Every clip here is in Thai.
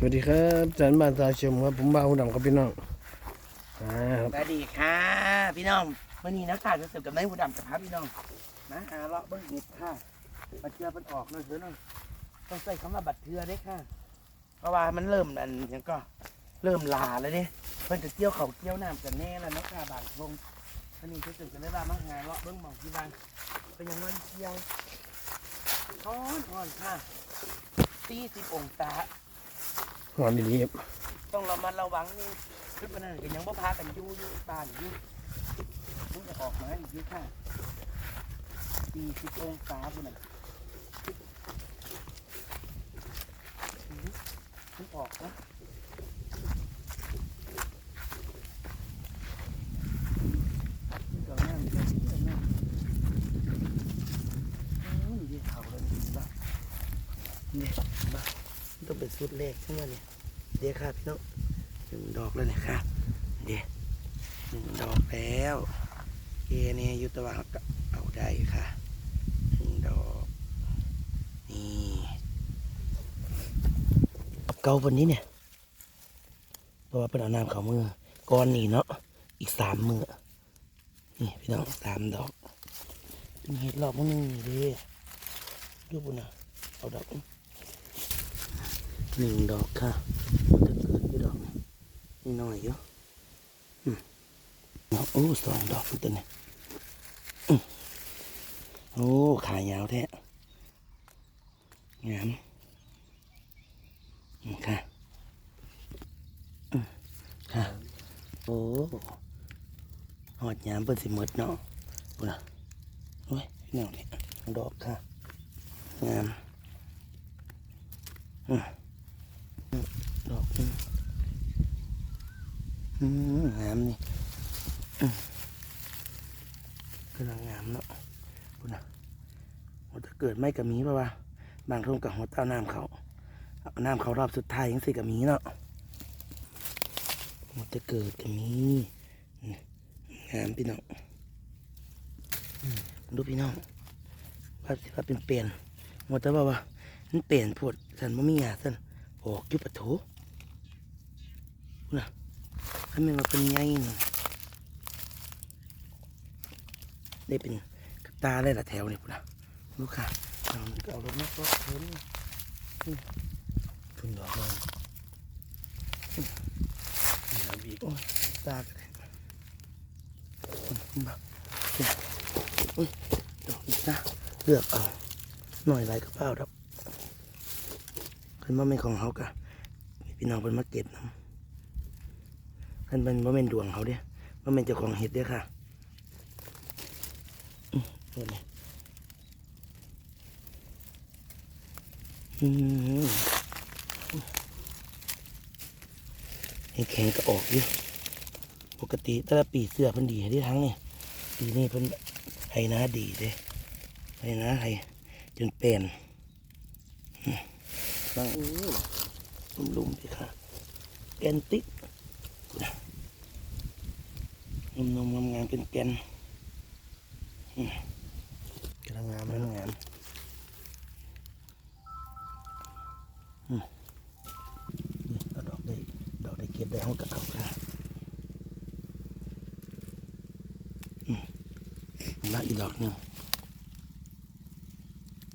สวัสดีครับจันบ้านตาชมครับผมบ้าหูดำครับพี่น้องอ่าครับสวัสดีค่ะ พี่น้องวันนี้นะค่ะจะสิร์ฟกับนายหูดำกับพาพี่น้องมาหาเลาะเบิ้งเห็ดค่ะบัตรเทือมันออกเลยเถอะน้องต้องใส่คำว่าบัตรเทือได้ค่ะ เพราะว่ามันเริ่มอันยังก็เริ่มลาแล้วเนี่ยเพิ่นจะเกี่ยวเขาเกี่ยวน้ำกันแน่แล้วนะค่ะบางวงวันนี้จะสิร์ฟกันได้ว่ามาหาเลาะเบิ้งหมองที่บ้านเป็นยังวันเที่ยวร้อนร้อนค่ะสี่สิบองศา หอมดีครับต้องระมัดระวังนี่ขึ้นมาหน่อยกันยังบ่พากันยู่ยู่บ้านอยู่มึงจะออกมาอีกยู่ค่ะสี่สิบองศาพุ่นน่ะมึงออกนะเน้ามึงเอาหน้าอู้ย เป็นสุดแรกใช่ไหมเนี่ยเดี๋ยวค่ะพี่น้องหนึ่งดอกแล้วเนี่ยค่ะเดี๋ยวหนึ่งดอกแล้วเอเนี่ยอยุตะวันก็เอาได้ค่ะหนึ่งดอกนี่เกาวันนี้เนี่ยเพราะว่าเป็นอาน้ำเขามือก้อนนี่เนาะอีกสามมือนี่พี่น้องสามดอกเป็นเห็ดรอบมือนึงนี่เด้ดูบุญนะเอาดอก หนึ่งดอกค่ะจะเกิดอยู่ดอกนี่น้อยอยู่อือโอ้สองดอกตัวนี้โอ้ ขายาวแท้งามค่ะค่ะ โอ้หอดยามเปิดสิมดเนาะปุ่นอะโอ้ยพี่น้องเนี่ยดอกค่ะงามอืม ดอกอืมอืมงามนี่กำลังงามเนาะพุ่นะมันจะเกิดไม่กับมีป่าวะบางทุ่งกับหัวเต้าน้ำเขาน้ำเขารอบสุดท้ายยังสิกับมีเนาะมันจะเกิดกับมีงามพี่น้องดูพี่น้องว่าสิว่าเป็นเปลี่ยนหมดแต่ว่าว่ามันเปลี่ยนพวดสันบ่มีหยาสัน ออกยุปะโถน่ะถ้ามันมาเป็นไงนะได้เป็นกระตาได้ละแถวนี่พุ่นนะลูกค่ะเอามันก็เอารถมาก็เพิ่นอืมขึ้นดอกเลยอืมนี่ครับพี่โอ้ยตาก็ได้อืมาเนี่ยอุ้ยดอกอีกนะเลือกเอาหน่อยไรกระเป๋าดับ คันว่าเป็นของเขากะพี่น้องเป็นมาเก็บนำคันเป็นว่าเป็นดวงเขาเด้ว่าเป็นเจ้าของเห็ดเด้อค่ะอืมนี่เลยเห็ดแข็งก็ออกอยู่ปกติแต่ละปีเสื้อเพิ่นดีให้ได้ทั้งนี่ปีนี้เพิ่นให้นาดีเด้ให้นาให้จนเป็นางอู้ลุมๆไปค่ะแกนติ๊กนุ่มๆงามๆเป็นแกนกำลังงามแล้วงามอืมนี่เอาดอกได้ดอกได้เก็บได้ห้องกับเขาค่ะอืมแล้วอีกดอกหนึ่ง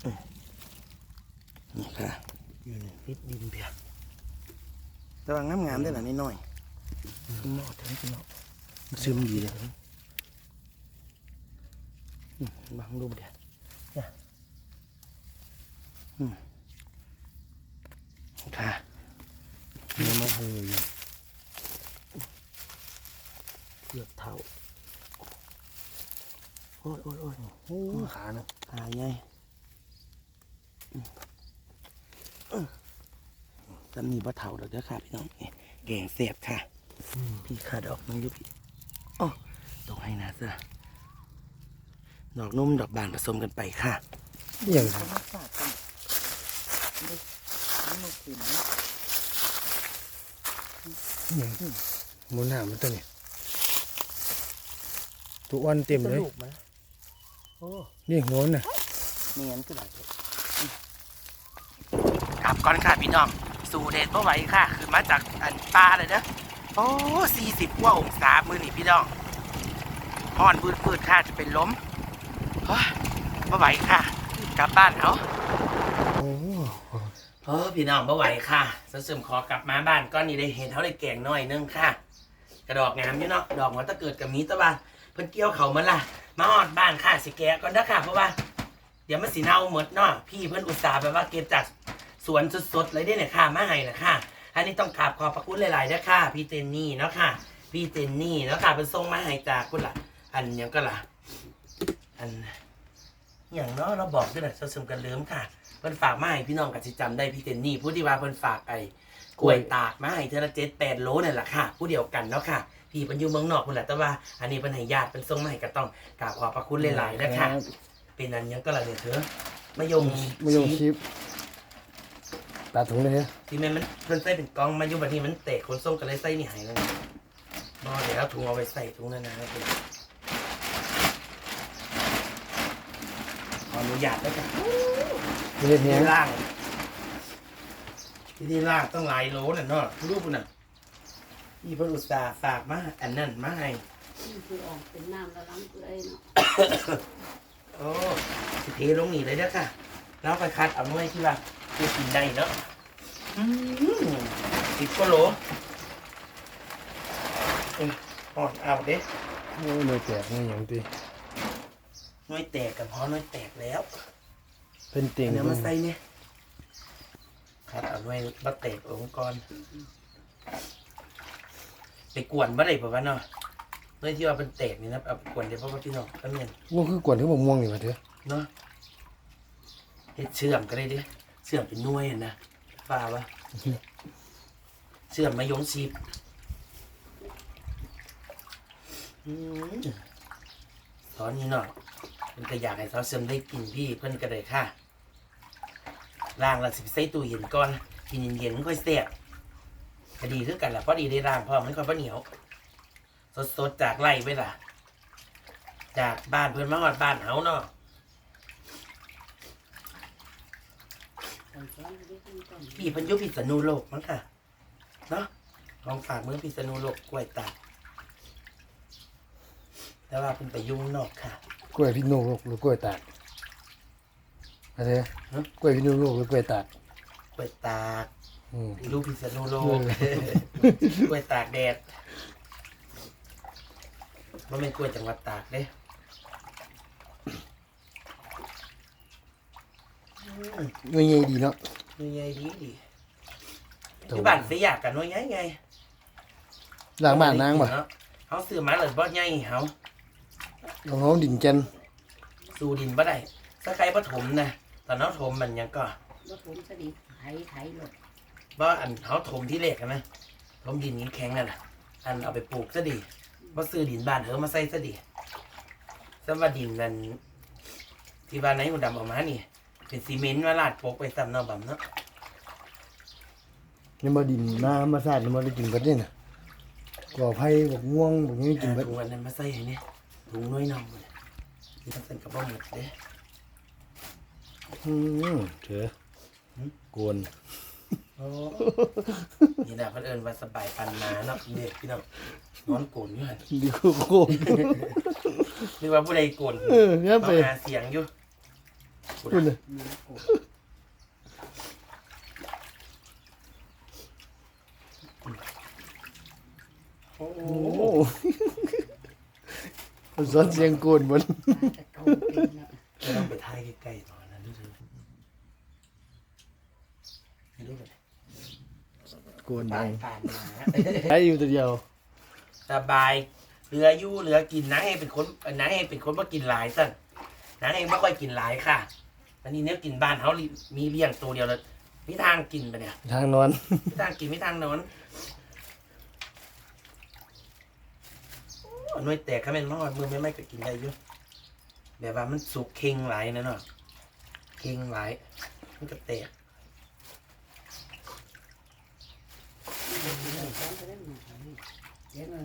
เอ้ยนี่ค่ะ อยู่ในพิษดินเพียแต่ว่างามงามๆได้หล่ะน้อยๆข้างนอกถึงข้างนอกมันซึมดีเลยอืมบางรูปเดียวเนี่ยอืมค่ะเนื้อมาเฮยอยู่เกือบเท่าโอ้ยโอ้ยโอ้ยโอ้ยขาเนาะขาใหญ่ ตำหนีบ่เถาดอกเด้อค่ะพี่น้องนี่แกงเสียบค่ะ พี่ขาดอกมันอยู่พี่อ๋อตรงให้นะเสื้อดอกนุ่มดอกบานผสมกันไปค่ะเดี่ยงคเขารับมาฝากกันนี่นี่มันกินนะเดี่ยงหมุนหามมันตัวนี้ตัวอ้วนเต็มเลยลูกมันโอ้นี่หัวน่ะเนียนก็ได้ครับก่อนค่ะพี่น้อง สู่แดดเพราะไหวค่ะคือมาจากอันปลาเลยนะโอ้สี่สิบกว่าองศามือนี่พี่น้องห้อนพืดๆค่ะจะเป็นล้มเฮ้ยไม่ไหวค่ะ กลับบ้านเอาโอ้พี่น้องไม่ไหวค่ะสซึมขอกลับมาบ้านก้อนนี้ได้เห็นเขาได้แกงน้อยนึงค่ะ กระดอกงามอยู่เนาะดอกมันตะเกิดกับมีตะว่าเพิ่นเกี่ยวเขามันล่ะ มาฮอดบ้านค่ะสิแกะก่อนนะค่ะเพราะว่า เดี๋ยวมันสีเน่าหมดเนาะพี่เพิ่นอุตส่าห์แบบว่าเก็บจาก สวนสดๆเลยเด้เนี่ยค่ะมาให้นะค่ะ อันนี้ต้องกราบขอบพระคุณหลายๆนะค่ะ พี่เจนนี่เนาะค่ะ พี่เจนนี่เนาะค่ะเป็นส่งมาให้จากคุณล่ะ อันหยังก็ล่ะ อันอย่างเนาะเราบอกด้วยนะซึมกันลืมค่ะเพิ่นฝากมาให้พี่น้องกับสิจำได้พี่เจนนี่ผู้ที่ว่าเพิ่นฝากไอ้กล้วยตากมาให้เทอละเจ็ดแปดโลนั่นแหละค่ะ ผู้เดียวกันเนาะค่ะพี่เพิ่นอยู่เมืองนอกพุ่นแหละแต่ว่า อันนี้เพิ่นให้ญาติเพิ่นส่งมาให้ก็ต้องกราบขอบพระคุณหลายๆนะคะเป็นอันหยังก็ล่ะเนี่ยเธอมะยงไม่ยงชีสชิป ตัดถุงเลยฮะที่แม่นมันเพิ่นใส่เป็นกล่องมาอยู่บัดนี้มันเตะคนส่งก็เลยใส่นี่ให้เลยบ่เดี๋ยวเอาถุงเอาไปใส่ถุงนั่นนะครับขออนุญาตแล้วกันไม่ได้แห้ที่งล่างที่ที่ล่างต้องหลายโลน่ะเนาะรูปน่ะพี่เพิ่นอุตส่าห์ฝากมาอันนั้นมาให้นี่คือออกเป็นน้ำแล้วล้างเกลือเนาะโอ้สิเทลงนี่เลยเด้อค่ะแล้วไปคัดเอาหน่วยที่ว่า จะกินได้เนาะอืมสิบกิโลอืมอ่อนเอาเด้โอ้ยเลยแตกนี่อย่างตีหน่วยแตกกับพอหน่วยแตกแล้วเป็นเตียงเนื้อมาใส่เนี่ยคัดเอาหน่วยบัแตกองค์กรไปกวนบ่ได้ป่าวะเนาะหน่วยที่ว่าเป็นแตกนี่นะเอาไปกวนเดี๋ยวเพราะว่าพี่น้องก็เมียนมันคือกวนที่มะม่วงนี่มาเถอะเนาะเฮ็ดเชื่อมก็ได้ดิ เชื่อมเป็นหน่วยอะนะฟ้าวะเชื่อมมายงชีพอืมตอนนี้เนาะมันก็อยากให้สาวเสริมได้กินพี่เพิ่นก็ได้ค่ะล้างแล้วสิไปใส่ตู้เย็นก่อนกินเย็นๆมันค่อยแซ่บก็ดีคือกันแหละเพราะดีได้ล้างเพราะมันค่อยบ่เหนียว สดๆจากไร่ไว้ล่ะ จากบ้านเพิ่นมาฮอดบ้านเฮาเนาะ ใส่ช้อนไปด้วยกันก่อน พี่เพันอยุพิษณุโลกมั้งค่ะ เนาะลองฝากเมืองพิษณุโลกกล้วยตากแต่ว่าเพิ่นไปอยุ่ข้างนอกค่ะ กล้วยพี่โนโลกหรือกล้วยตากอะไรฮะ กล้วยพี่โนโลกหรือกล้วยตากกล้วยตากอืม ลูกพิษณุโลกเอกล้วยตากแดดว่าเป็นกล้วยจังหวัดตากเด้อืมหน่วยใหญ่ดีเนาะ นี่ไงดีดีที่บ้านเสียอยากกันว่าไงไงล้างบ้านนางป่ะเขาซื้อมาเลยบ่ใหญ่เขาลองเอาดินแกนสู่ดินบ่ได้ถ้าใครบ่ถมนะตอนเขาถมมันหยังก็รถผมสดิไถไถรถบ่อันเขาถมที่แรกอะนะถมดินแข็งๆนั่นน่ะ อันเอาไปปลูกซะดีบ่ซื้อดินบ้านเฮอมาใส่ซะดีสำว่าดินนั่นที่บ้านไหนหุ่นดำเออกมานี่ เป็นซีเมนต์มาลาดโปกไปซ้ำเนาะบำเนาะนี่มาดินน้ำมาสาดนี่มาได้กินเบัดนี่น่ะก่อไผ่บอกม่วงบอกนี้กินอ่าเบัดถุงอันนั้นมาใส่ให้นี่ถุงน้อยน้องเลยที่ต้องเป็นกระบอกหมดเด้ อืมเถอะกวนโอ้นี่แหละเพิ่นเอิ้นว่าสบายปันนาเนาะเด็กพี่น้องนอนโกนอยู่หั่นดีกว่าโกน นึกว่าผู้ใดโกนเอองั้นต้ไปองหาเสียงอยู่ พูดเลยมีโกดโอ้โอ้โหสอนเสียงโกนบนตะโกนเป็นเนาะไม่ต้องไปทายใกล้ๆตอนนั้นดูเถอะไม่รู้เลยโกนปาดันงปานมาใช้อยู่ตัวเดียว สบายเหลืออยู่เหลือกินนะให้เป็นคนนะให้เป็นคนมากินหลายสั่นนะให้ไม่ค่อยกินหลายค่ะ อันนี้เนี่ยกินบ้านเขามีเลี้ยงตัวเดียวเลยมีทางกินปะเนี่ยทางนอน มีทางกินมีทางนอนโอ้หน่วยแตกข้าเป็นมอดมือไม่ไม่ก็กินได้อยู่แบบว่ามันสุกเค็งหลายนะเนาะเค็งหลายมันก็แตกช้อนไปได้หน่อยเดี๋ยวเออ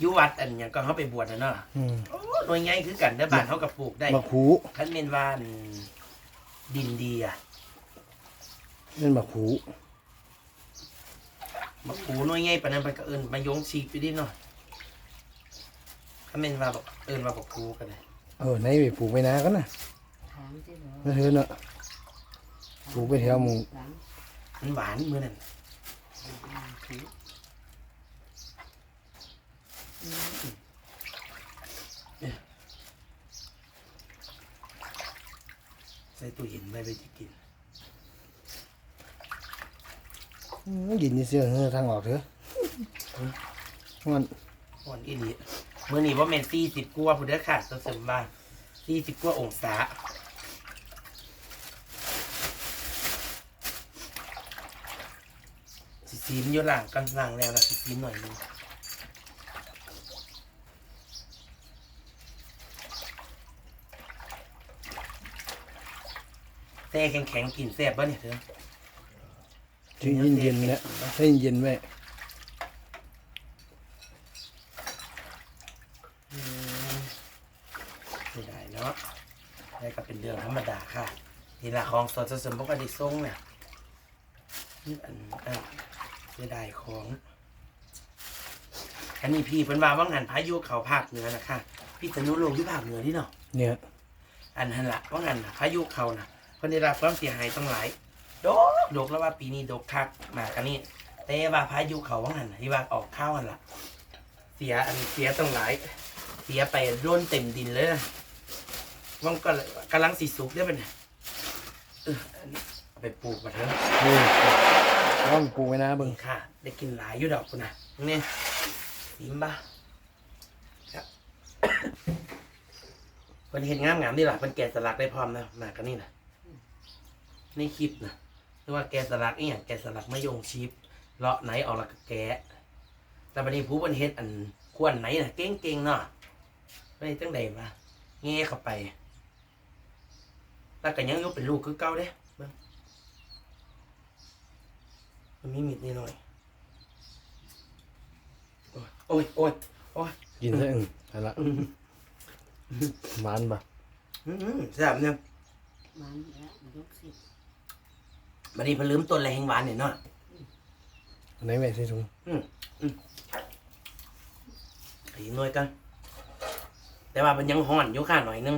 อยุวัดอันอย่างก็เขาไปบวชนะเนาะอืม โอ้ หน่วยใหญ่คือกันเด้อบ้านเขากับปลูกได้บักหูท่านเมนว่าอันดินดีอะนั่นบักหูบักปูหน้อยใหญ่ปานนั้นมันก็เอิ้นมายงชีกอยู่ดิเนาะถ้าแม่นว่าบักเอิ้นว่าบักปูก็ได้เออไหนไปปลูกไปนากันนะถามที่เหรอนั่นเถอะเนาะปลูกไปแถวหมู่หลังมันหวานมื้อนั้นถือใส่ตู้เย็นไว้ไปจะกินอืมยินนี่เสียงเออทางออกเถอะมันอ่อนอีหลีมื้อนี้ว่าแม่น40กว่าพุ่นเด้อค่ะตัวเสริมบ้าน40กว่าองศาสิซีมอยู่หลังกันหลังแล้วล่ะสิซีมหน่อยหนึง แต่แข็งๆกินแซ่บป่ะเนี่ยเธอที่เย็นๆเนี่ยให้เย็นๆไว้ไม่ได้เนาะได้ก็เป็นเรื่องธรรมดาค่ะนี่ละของสดสมปกติทรงเนี่ยนี่อันอันไม่ได้ของ อันนี้พี่เป็นว่าว่างานพายุเขาภาคเหนือนะคะพี่ตนุโลกที่ภาคเหนือที่เนาะเนี่ย อันหันละว่างานน่ะพายุเขานะ คนได้รับความเสียหายต้องหลายดกดกแล้วว่าปีนี้ดกคักมากอันนี้ แต่ว่าพายุเขาว่างานน่ะที่ว่าออกข้าวกันละเสียอันเสียต้องหลาย เสียไปร่นเต็มดินเลยนะว่างก็กำลังสีสุกได้ปะเนี่ยเอออันนี้เอาไปปลูกมาเถอะเออลองปลูกไปนาเบิ่งเบิ่งค่ะ ได้กินหลายอยู่ดอกคุณนะนี่ซิมบ้าครับคนเห็นงามงามๆนี่แหละเป็นแกะสลักได้พร้อมนะมากันนี่นะ ในคลิปนะเรียกว่าแกะสลักนี่อย่างแกะสลักมะยงชิปเลาะไหนออกแล้วก็แกะแต่บัดนี้ผู้บนเฮ็ดอันควนไหนน่ะเก่งๆเนาะไปจังใดวะแง่เข้าไป แล้วก็ยังอยุเป็นลูกคือเก่าเด้เบิ่งมันมีมิดนิดหน่อยโอ้ยโอ้ยโอ้ย กินซะอึ้งเอาละอืมหวานปะ อืมแซ่บเนี่ย มันแล้วยกสิบั ดนี้เพนลืมต้นแรงหวานเนี่ยเนาะอันไหนไว้ใส่ถุงอีกหน่อยกัน แต่ว่ามันยังห่อนอยู่ค่ะหน่อยนึง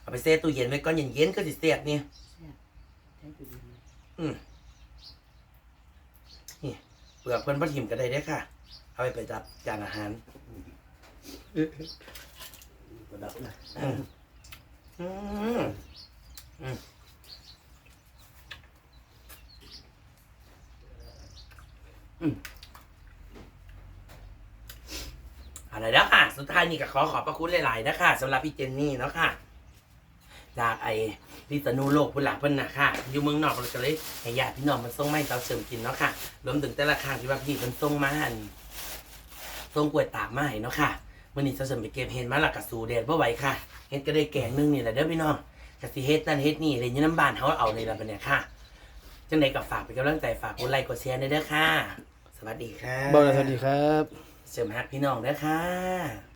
เอาไปเซตู้เย็นไว้ก่อนเย็นๆก็สิเสียบนี่ ใช้ตัวเดียวนะเปลือกเพิ่นพัดหิมก็ได้เด้อค่ะ เอาไปไปจับจานอาหารกระดับนะอืมอืม อืมอืมอะไรแล้วค่ะ สุดท้ายนี่ก็ขอขอบพระคุณหลาย ๆ นะคะสำหรับพี่เจนนี่เนาะค่ะจากไอ้พิษณุโลกพุ่นหลักเพิ่นนะค่ะ อยู่เมืองนอกเราก็เลยให้ญาติพี่น้องมันส่งไม้เราเสริมกินเนาะค่ะรวมถึงแต่ละครั้งที่ว่าพี่เพิ่นส่งมาอันส่งกล้วยตากมาให้เนาะค่ะมื่อนี้เราเสริมไปเก็บเห็ดมาล้วก็สู่แดดบ่ไหวค่ะเฮ็ดก็ได้แกงนึงนี่แหละเด้อพี่น้องกสิเฮ็ดนั่นเฮ็ดนี่เลยยน้ำบานเฮาเอาเลยล่ะบัดเนี้ยค่ะ จังไดก็ฝากเป็นกำลังใจฝากกดไลค์กดแชร์ด้วยเด้อค่ะ สวัสดีค่ะบอกเลยสวัสดีครับ เสริมฮักพี่น้องเด้อค่ะ